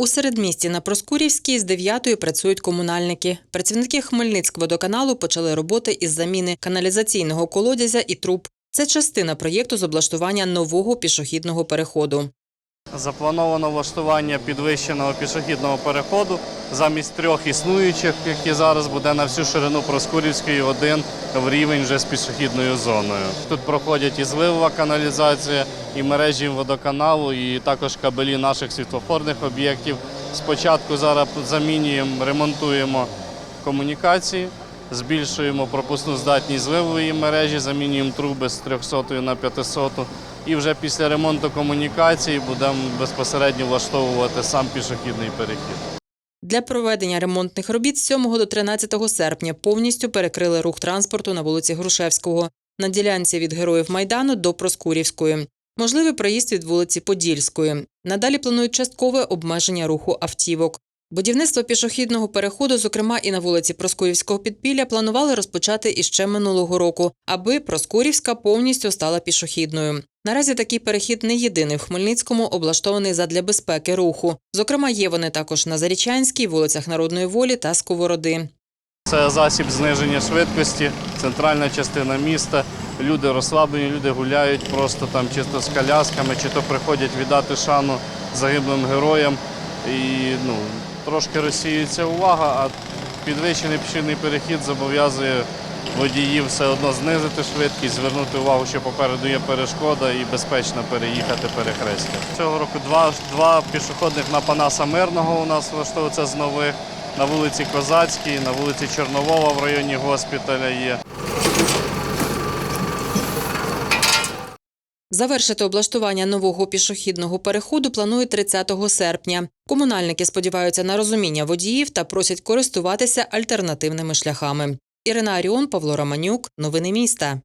У середмісті на Проскурівській з 9-ї працюють комунальники. Працівники Хмельницькводоканалу почали роботи із заміни каналізаційного колодязя і труб. Це частина проєкту з облаштування нового пішохідного переходу. Заплановано влаштування підвищеного пішохідного переходу замість трьох існуючих, які зараз буде на всю ширину Проскурівської один в рівень вже з пішохідною зоною. Тут проходять і зливова каналізація, і мережі водоканалу, і також кабелі наших світлофорних об'єктів. Спочатку зараз замінюємо, ремонтуємо комунікації, збільшуємо пропускну здатність зливової мережі, замінюємо труби з 300 на 500. І вже після ремонту комунікацій будемо безпосередньо влаштовувати сам пішохідний перехід. Для проведення ремонтних робіт з 7 до 13 серпня повністю перекрили рух транспорту на вулиці Грушевського на ділянці від Героїв Майдану до Проскурівської. Можливий проїзд від вулиці Подільської. Надалі планують часткове обмеження руху автівок. Будівництво пішохідного переходу, зокрема і на вулиці Проскурівського підпілля, планували розпочати іще минулого року, аби Проскурівська повністю стала пішохідною. Наразі такий перехід не єдиний в Хмельницькому, облаштований задля безпеки руху. Зокрема, є вони також на Зарічанській, вулицях Народної волі та Сковороди. Це засіб зниження швидкості, центральна частина міста. Люди розслаблені, люди гуляють просто там чисто з колясками, чи то приходять віддати шану загиблим героям. І ну, трошки розсіюється увага, а підвищений пішохідний перехід зобов'язує водіїв все одно знизити швидкість, звернути увагу, що попереду є перешкода і безпечно переїхати перехрестя. Цього року два, два пішохідних на Панаса Мирного у нас влаштовується з нових. На вулиці Козацькій, на вулиці Чорновола в районі госпіталя є. Завершити облаштування нового пішохідного переходу планують 30 серпня. Комунальники сподіваються на розуміння водіїв та просять користуватися альтернативними шляхами. Ірина Аріон, Павло Романюк. Новини міста.